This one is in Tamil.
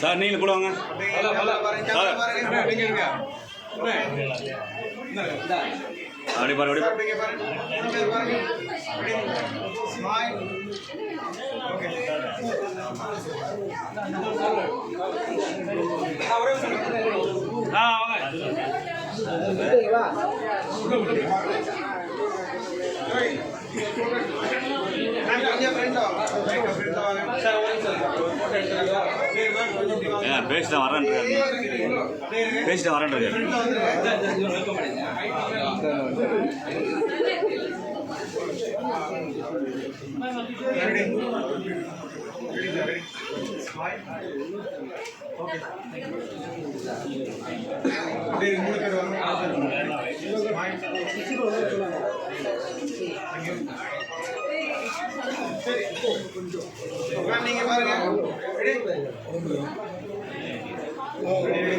சார் நீங்களும் கூட வாங்க. அப்படி பாரு சார் பாரு. ஆ வாங்க. ஏன் பேசிட்டு வரேன் பேசிட்டு வரேன்றாரு நீங்க பாருங்க. రెడీ